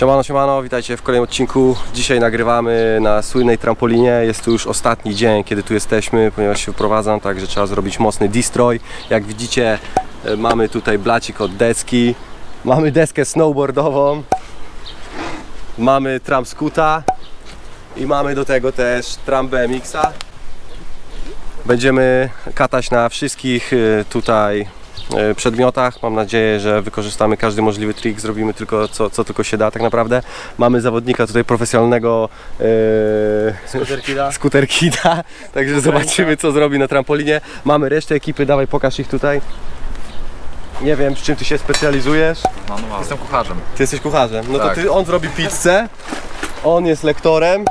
Siemano, siemano, witajcie w kolejnym odcinku. Dzisiaj nagrywamy na słynnej trampolinie. Jest to już ostatni dzień, kiedy tu jesteśmy, ponieważ się wprowadzam, także trzeba zrobić mocny destroy. Jak widzicie, e, mamy tutaj blacik od deski, mamy deskę snowboardową, mamy tram skuta i mamy do tego też tram BMX-a. Będziemy katać na wszystkich e, tutaj przedmiotach. Mam nadzieję, że wykorzystamy każdy możliwy trik, zrobimy tylko co, co tylko się da tak naprawdę. Mamy zawodnika tutaj profesjonalnego e, skuterkida, także zobaczymy co zrobi na trampolinie. Mamy resztę ekipy, dawaj pokaż ich tutaj. Nie wiem, z czym ty się specjalizujesz. Jestem kucharzem. Ty jesteś kucharzem. No Tak. to ty, on zrobi pizzę, on jest lektorem,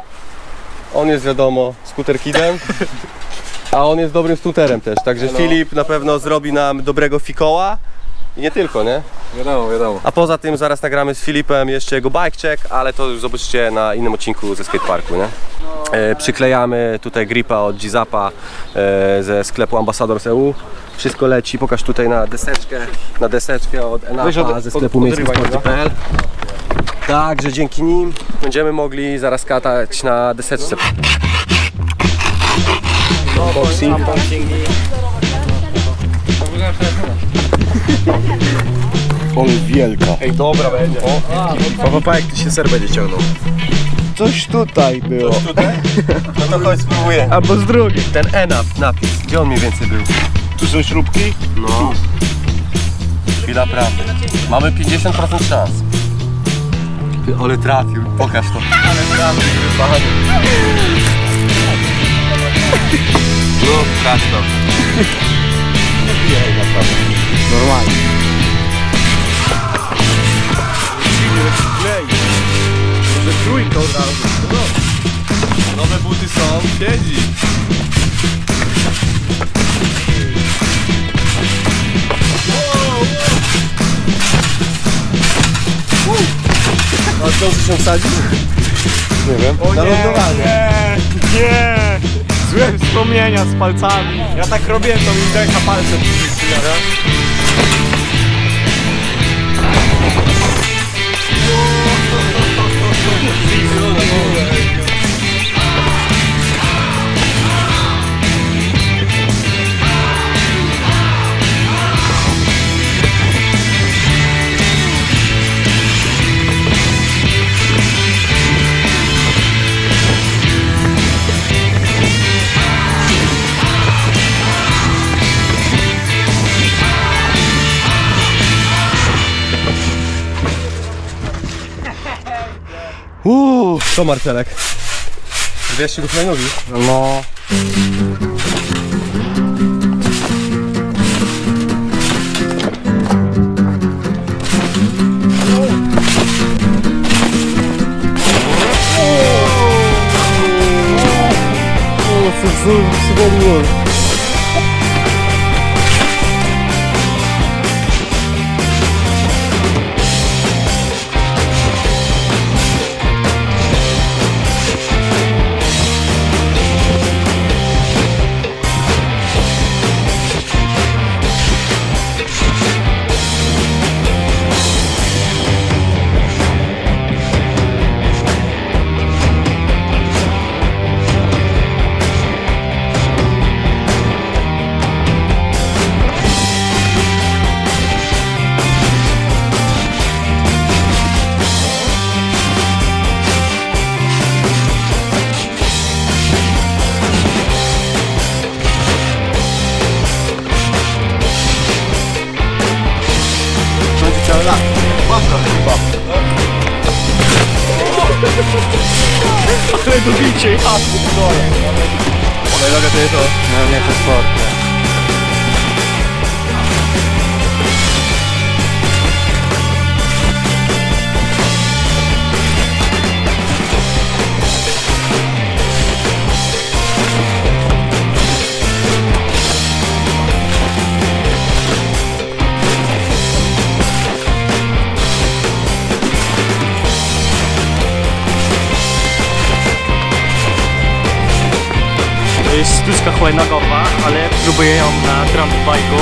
on jest wiadomo skuterkidem, a on jest dobrym stuterem też. Także Filip na pewno zrobi nam dobrego fikoła. I nie tylko, nie? Wiadomo, wiadomo. A poza tym zaraz nagramy z Filipem jeszcze jego bike check, ale to już zobaczycie na innym odcinku ze skateparku, nie? E, przyklejamy tutaj gripa od Gizapa e, ze sklepu Ambassadors EU. Wszystko leci, pokaż tutaj na deseczkę, na deseczkę od Enapa ze sklepu miejskich.pl Także dzięki nim będziemy mogli zaraz katać na deseczce. Boxing. Ale wielka. Ej, dobra będzie. Papa, jak ty się ser będzie ciągnął? Coś tutaj było. Tutaj? No to chodź spróbuję. Albo z drugiej. Ten Enap napis, gdzie on mniej więcej był? Tu są śrubki? No. Chwila prawdy. Mamy 50% szans. Ty, ale trafił, pokaż to. Ale trafił, razu. No. Nowe buty są, siedzi. A co, się wsadzi? Nie wiem. Na lądowanie. Nie, nie. Złe wspomnienia z palcami. Ja tak robiłem, to mi deka palcem przyjechał. Co Marcelek? Wiesz się do nogi? No. Ale do bicie, ja dole. Ale nogę to jest to. No nie, to sport. Y, sztuczka hulajnogowa, ale próbuję ją na tramwajku.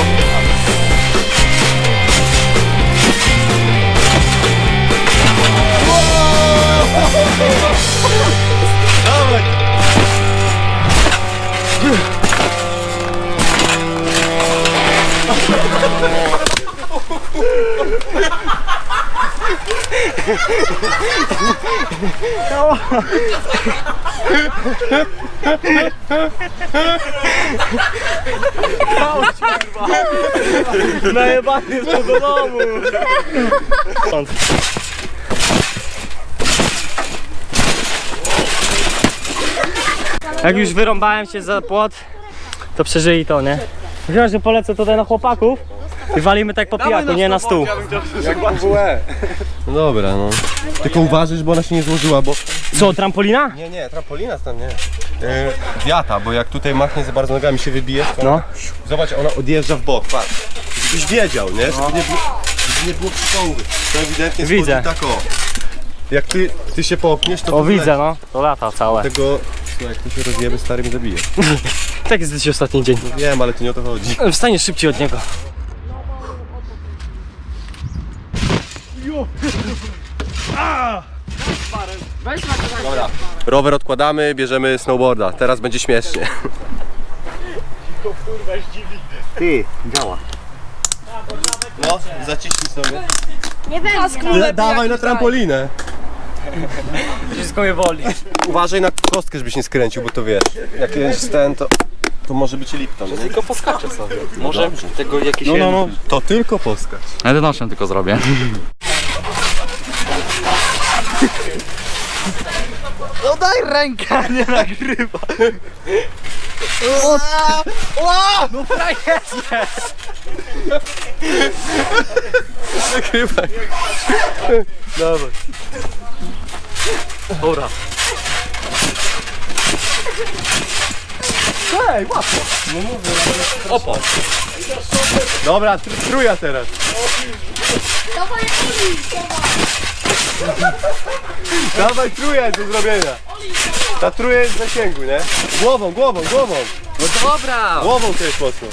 Najebany jest do domu. Jak już wyrąbałem się za płot, to przeżyli to, nie? Chyba, że polecę tutaj na chłopaków i walimy tak po pijaku, nie na stół. Jak WWE. No dobra, no. Tylko uważaj, bo ona się nie złożyła, bo... Co, trampolina? Nie, nie, trampolina tam nie. Yy, wiata, bo jak tutaj machnie za bardzo nogami się wybije, to No. Zobacz, ona odjeżdża w bok, patrz. Żebyś wiedział, nie? Żeby nie było, żeby nie było. To ewidentnie Widzę. tak o. Jak ty, ty się popniesz, to O widzę, no. To lata całe. Tego, słuchaj, jak to się rozjemy, stary mnie zabije. Tak jest dziś ostatni dzień. Wiem, ale to nie o to chodzi. Wstaniesz szybciej od niego. Dobra. Rower odkładamy, bierzemy snowboarda. Teraz będzie śmiesznie. Ty, działa. No, zaciśnij sobie. Nie będzie. Dawaj na trampolinę. Wszystko mnie boli. Uważaj na kostkę, żebyś nie skręcił, bo to wiesz. Jak jest ten, to, to może być Lipton. Nie? Tylko poskaczę sobie. Może tego jakiś. No, no, no. To tylko poskacz. Jedynością tylko zrobię. Nagrywaj. Dawaj. Dobra. Hej, łatwo. No mówię, Opo. Dobra, tr- truja teraz. Dawaj, Oli, Dawaj truja do zrobienia. Ta truja jest w zasięgu, nie? Głową, głową, głową. No dobra! Głową też mocno.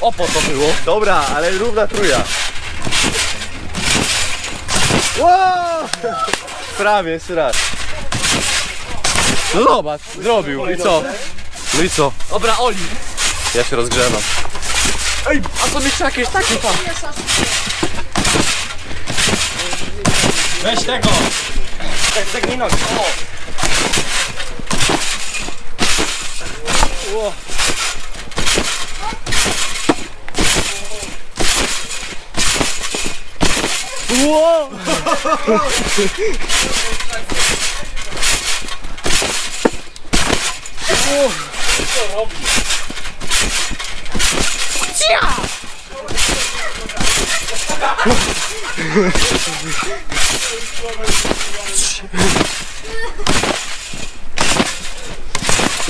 Opo to było. Dobra, ale równa truja. Wow! Prawie, jeszcze raz. No zobacz, zrobił. I co? No i co? Dobra, Oli. Ja się rozgrzewam. A są jeszcze jakieś takie tam? Weź tego! Tak, zegnij nogi. O! O. Ło!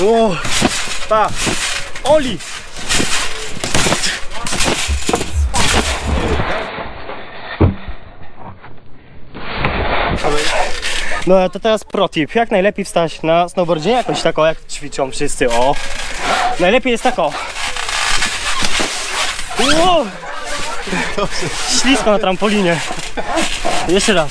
O! Pa! Oli! No to teraz pro tip. Jak najlepiej wstać na snowboardzie? Jakoś tak o, jak ćwiczą wszyscy, o. Najlepiej jest tak o. Ło! Ślisko na trampolinie. Jeszcze raz.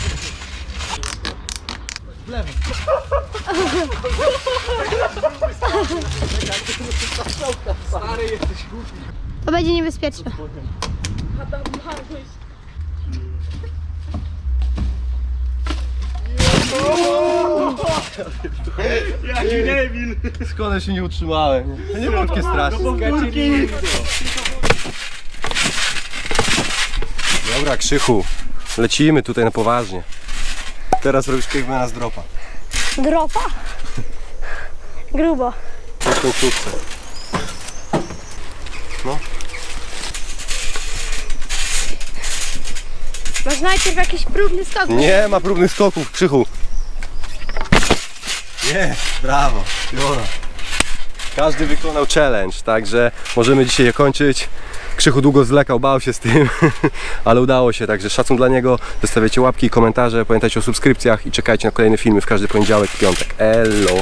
będzie niebezpieczne. Jaki debil! Szkoda, się nie utrzymałem. To nie było takie straszne. Dobra, Krzychu. Lecimy tutaj na poważnie. Teraz robisz cave'mana z dropa. Dropa. Grubo. Na końcówce. Masz najpierw jakiś próbny skok. Nie ma próbnych skoków, Krzychu. Nie, brawo. Jona. Każdy wykonał challenge, także możemy dzisiaj je kończyć. Krzychu długo zlekał, bał się z tym, ale udało się, także szacun dla niego. Zostawiajcie łapki, komentarze, pamiętajcie o subskrypcjach i czekajcie na kolejne filmy w każdy poniedziałek i piątek. Elo!